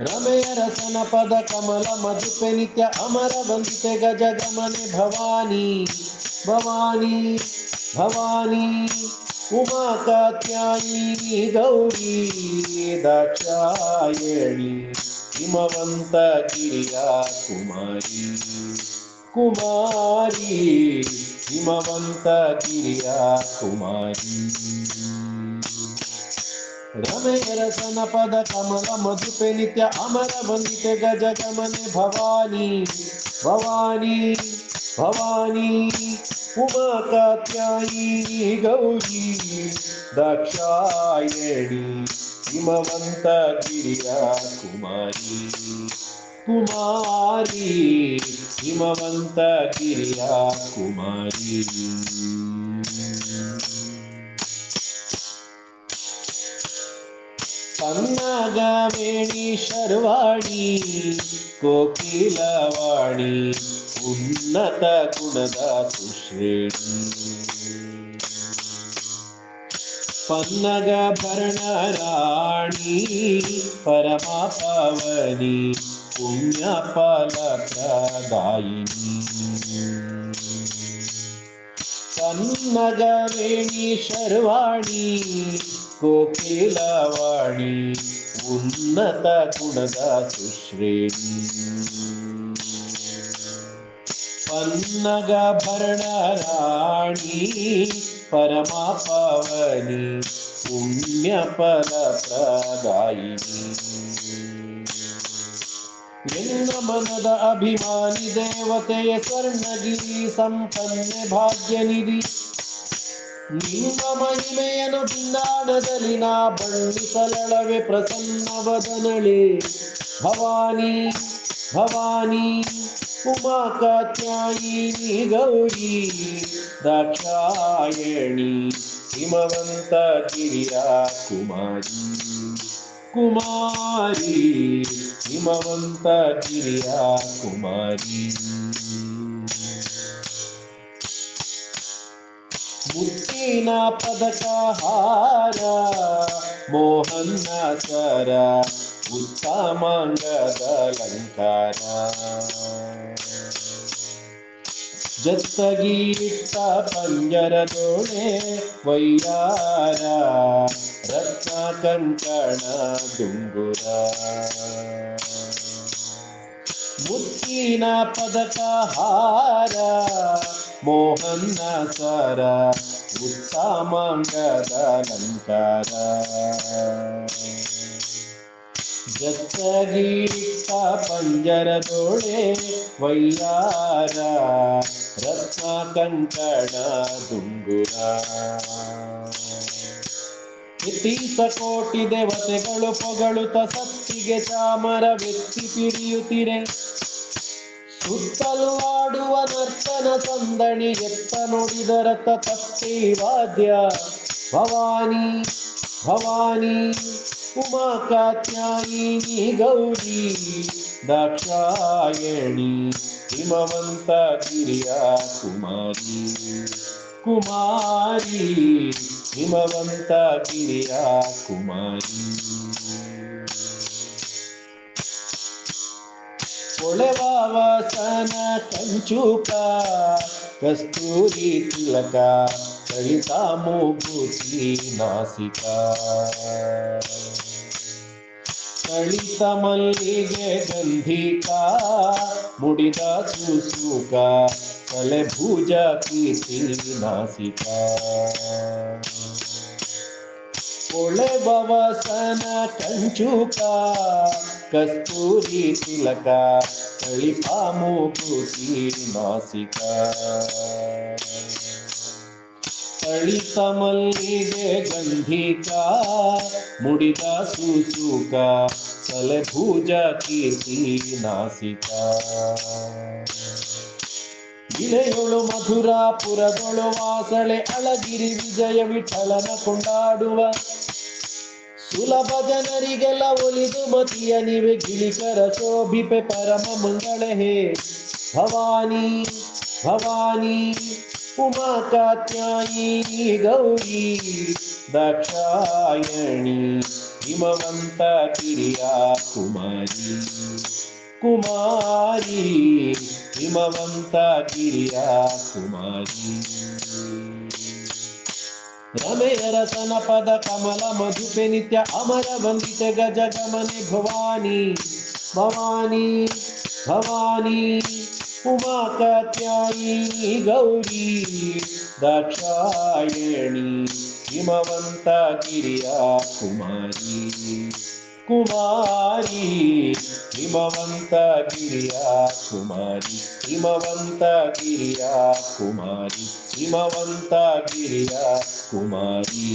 रमेय रसन पद कमल मधुपे नित्य अमर वंदिते गज गमने भवानी भवानी भवानी, उमा कात्यायी गौरी, दाक्षायणी, हिमवंत गिरिया कुमारी कुमारी, हिमवंत गिरिया कुमारी। रमे रसन पद कमल मधुपे नित्य अमर वंदित गज गमने भवानी भवानी भवानी उमा कात्यायी गौरी, दक्षायणी, हिमवंत गिरिया कुमारी कुमारी हिमवंत गिरिया कुमारी പന്നാഗവേണി ശർവാണി കോകിലവാണി ഉന്നത ഗുണദ സുശ്രേണി പന്നഗഭരണരാണി പരമാപാവനി പുണ്യഫലപ്രദായിനി പന്നഗവേണി ശർവാണി ಪುಣ್ಯ ಫಲ ಪ್ರದಾಯಿನಿ ಪನ್ನಗವೇಣಿ ಶರ್ವಾಣಿ ಕೋಕಿಲವಾಣಿ ಉನ್ನತ ಗುಣದ ಸುಶ್ರೇಣಿ ಪನ್ನಗ ಭರಣ ರಾಣಿ ಪರಮ ಪವನಿ ಪುಣ್ಯ ಫಲ ಪ್ರದಾಯಿನಿ ಎನ್ನ ಮನದ ಅಭಿಮಾನಿ ದೇವತೆಯ ಸ್ವರ್ಣಗಿರಿ ಸಂಪನ್ನೆ ಭಾಗ್ಯನಿಧಿ ನಿಮ್ಮ ಮಹಿಮೆಯನ್ನು ಬಿಂದಾಣದಲ್ಲಿ ನಾ ಬಣ್ಣಿಸಲಳವೆ ಪ್ರಸನ್ನ ವದನಳೆ. ಭವಾನಿ ಭವಾನಿ ಉಮಾ ಕಾತ್ಯಾಯಿನಿ ಗೌರಿ ದಾಕ್ಷಾಯಣಿ ಹಿಮವಂತ ಗಿರಿಯ ಕುಮಾರಿ. ಕುಮಾರಿ, ಹಿಮವಂತ ಗಿರಿಯ ಕುಮಾರಿ. ಮುತ್ತಿನ ಪದಕ ಹಾರ ಮೋಹನ್ನ ಸರ ಉತ್ತಮಾಂಗದ ಅಲಂಕಾರ ಜತ್ತಗೀಟ್ಟ ಪಂಜರದೊಳೆ ವೈರಾರ ರತ್ನ ಕಂಕಣ ದುಂಗುರ. ಮುತ್ತಿನ ಪದಕ ಹಾರ ಮೋಹನ್ನ ಸರ ಉತ್ತಮಾಂಗದ ಅಲಂಕಾರ. ಜತ್ತಗೀಟ್ಟ ಪಂಜರದೊಳೆ ವೈಯಾರ ರತ್ನ ಕಂಕಣ ದುಂಗುರ. ಇತೀಸ ಕೋಟಿ ದೇವತೆಗಳು ಪೊಗಳುತ್ತ ಸತ್ತಿಗೆ ಚಾಮರ ವ್ಯಕ್ತಿ ಪಿಡಿಯುತ್ತಿರೆ ಸುತ್ತಲೂ ಆಡುವ ನರ್ತನ ಸಂದಣಿ, ಎತ್ತ ನುಡಿದರತ ತಪ್ಪಿ ವಾದ್ಯ. ಭವಾನಿ ಭವಾನಿ ಉಮಾ ಕಾತ್ಯಾಯಿನಿ ಗೌರಿ, ದಾಕ್ಷಾಯಣಿ, ಹಿಮವಂತ ಗಿರಿಯ ಕುಮಾರಿ. ಕುಮಾರಿ, ಹಿಮವಂತ ಗಿರಿಯ ಕುಮಾರಿ. ಕೊಳೆವಾವಸನ ಕಂಚುಕ ಕಸ್ತೂರಿ ತಿಲಕ ಕಳಿತ ಮೂಗುತಿ ನಾಸಿಕ ಕಳಿತ ಮಲ್ಲಿಗೆ ಗಂಧಿಕ ಮುಡಿದ ಸುಸುಕ ತಲೆ ಭುಜ ಕೀರ್ತಿ ನಾಸಿಕ ಕೊಳೆ ಬವಸನ ಕಂಚುಕ, ಕಸ್ತೂರಿ ತಿಲಕ ಕಳಿಪಾ ಮೂಗುತಿ ನಾಸಿಕ. ಕಳಿತ ಮಲ್ಲಿಗೆ ಗಂಧಿಕ, ಮುಡಿದ ಸೂಚುಕ ತಲೆ ಭುಜ ಕೀರ್ತಿ ನಾಸಿಕ. ಇಳೆಯೊಳು ಮಧುರಾಪುರದೊಳು ವಾಸಳೆ, ಅಳಗಿರಿ ವಿಜಯ ವಿಠಲನ ಕೊಂಡಾಡುವ ಸುಲಭ ಜನರಿಗೆಲ್ಲ ಒಲಿದು ಮತಿಯ ನಿವೆ ಗಿಳಿಕರ ಶೋಭಿಪೆ ಪರಮ ಮಂಗಳ ಹೇ ಭವಾನಿ ಭವಾನಿ ಉಮಾ ಕಾತ್ಯಾಯಿನಿ ಗೌರಿ ದಾಕ್ಷಾಯಣಿ ಹಿಮವಂತ ಗಿರಿಯ ಕುಮಾರಿ ಕುಮಾರಿ ಹಿಮವಂತ ಗಿರಿಯ ಕುಮಾರಿ रमे रसन पद कमल मधुपे नित्य अमर वंदित गज गमने भवानी भवानी भवानी उमा कात्यायनी गौरी दक्षायणी हिमवंता गिरिया ಕುಮಾರಿ ಹಿಮವಂತ ಗಿರಿಯ ಕುಮಾರಿ ಹಿಮವಂತ ಗಿರಿಯ ಕುಮಾರಿ ಹಿಮವಂತ ಗಿರಿಯ ಕುಮಾರಿ